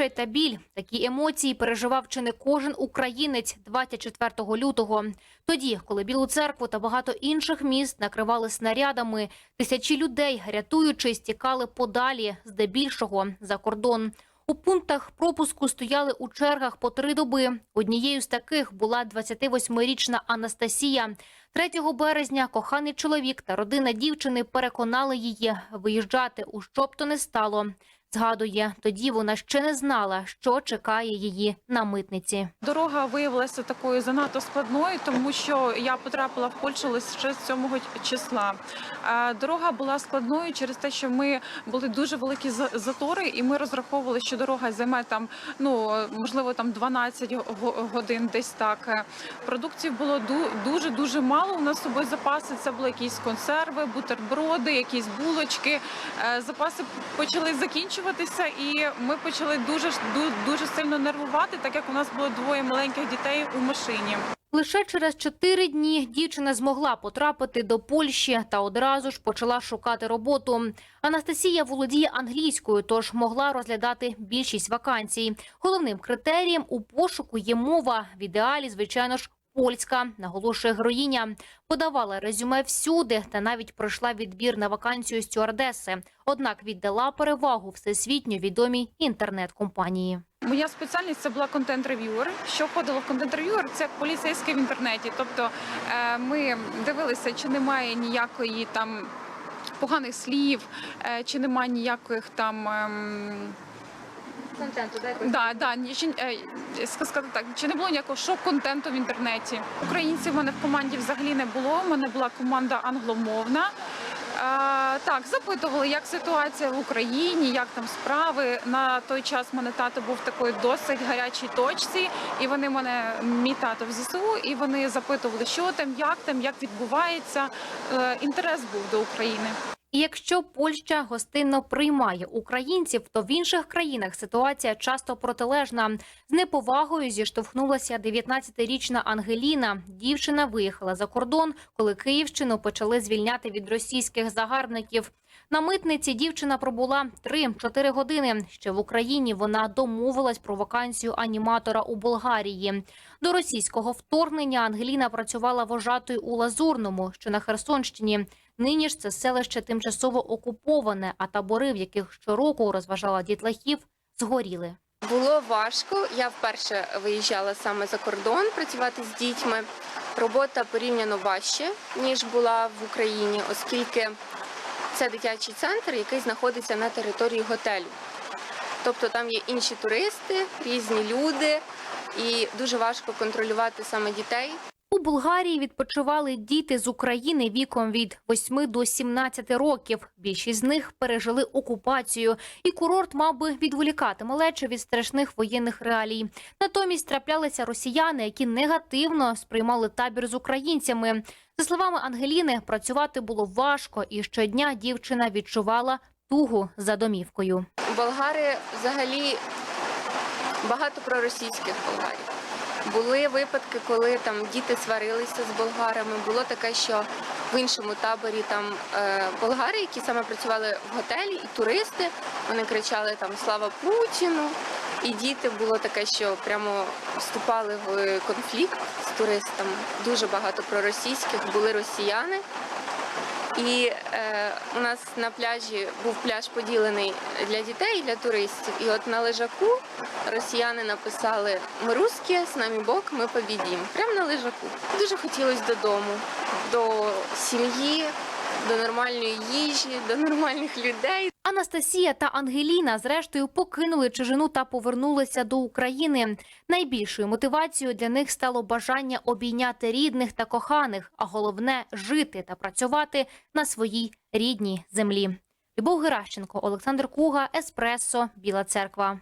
Відчай та біль такі емоції переживав чи не кожен українець 24 лютого. Тоді, коли Білу церкву та багато інших міст накривали снарядами, тисячі людей, рятуючись, тікали подалі, здебільшого за кордон. У пунктах пропуску стояли у чергах по три доби. Однією з таких була 28-річна Анастасія. 3 березня коханий чоловік та родина дівчини переконали її виїжджати у що б то не стало. Згадує, тоді вона ще не знала, що чекає її на митниці. Дорога виявилася такою занадто складною, тому що я потрапила в Польщу лише з 7 числа. Дорога була складною через те, що ми були дуже великі за- затори, і ми розраховували, що дорога займе там ну можливо там 12 го- годин, десь так. Продуктів було дуже дуже мало. У нас з собою запаси це були якісь консерви, бутерброди, якісь булочки. Е, Запаси почали закінчуватися, і ми почали дуже дуже сильно нервувати, так як у нас було двоє маленьких дітей у машині. Лише через чотири дні дівчина змогла потрапити до Польщі та одразу ж почала шукати роботу. Анастасія володіє англійською, тож могла розглядати більшість вакансій. Головним критерієм у пошуку є мова. В ідеалі, звичайно ж, польська, наголошує героїня. Подавала резюме всюди та навіть пройшла відбір на вакансію стюардеси. Однак віддала перевагу всесвітньо відомій інтернет-компанії. Моя спеціальність це була контент-рев'юер. Що входило в контент-рев'юер? Це поліцейське в інтернеті. Тобто е, ми дивилися, чи немає ніякої там поганих слів, е, чи немає ніяких там. Контенту Да, да, чи, е, ска- сказати так, чи не було ніякого шок-контенту в інтернеті? Українців в мене в команді взагалі не було. У мене була команда англомовна. Е, так, запитували, як ситуація в Україні, як там справи. На той час в мене тато був в такої досить гарячій точці, і вони мене, мій тато в ЗСУ, і вони запитували, що там, як там, як відбувається. Е, інтерес був до України. І якщо Польща гостинно приймає українців, то в інших країнах ситуація часто протилежна. З неповагою зіштовхнулася 19-річна Ангеліна. Дівчина виїхала за кордон, коли Київщину почали звільняти від російських загарбників. На митниці дівчина пробула 3-4 години. Ще в Україні вона домовилась про вакансію аніматора у Болгарії. До російського вторгнення Ангеліна працювала вожатою у Лазурному, що на Херсонщині. Нині ж це селище тимчасово окуповане, а табори, в яких щороку розважала дітлахів, згоріли. Було важко. Я вперше виїжджала саме за кордон працювати з дітьми. Робота порівняно важче, ніж була в Україні, оскільки це дитячий центр, який знаходиться на території готелю. Тобто там є інші туристи, різні люди, і дуже важко контролювати саме дітей. У Болгарії відпочивали діти з України віком від 8 до 17 років. Більшість з них пережили окупацію, і курорт мав би відволікати малечу від страшних воєнних реалій. Натомість траплялися росіяни, які негативно сприймали табір з українцями. За словами Ангеліни, працювати було важко, і щодня дівчина відчувала тугу за домівкою. Болгари взагалі багато проросійських болгарів. Були випадки, коли там діти сварилися з болгарами. Було таке, що в іншому таборі там е, болгари, які саме працювали в готелі, і туристи, вони кричали там Слава Путіну. І діти було таке, що прямо вступали в конфлікт з туристами. Дуже багато проросійських були росіяни. І е, у нас на пляжі був пляж поділений для дітей і для туристів. І от на лежаку росіяни написали Ми русські, з нами Бог, ми побідім. Прямо на лежаку. Дуже хотілося додому, до сім'ї, до нормальної їжі, до нормальних людей. Анастасія та Ангеліна зрештою покинули чужину та повернулися до України. Найбільшою мотивацією для них стало бажання обійняти рідних та коханих, а головне жити та працювати на своїй рідній землі. Любов Геращенко, Олександр Куга, Еспресо, Біла Церква.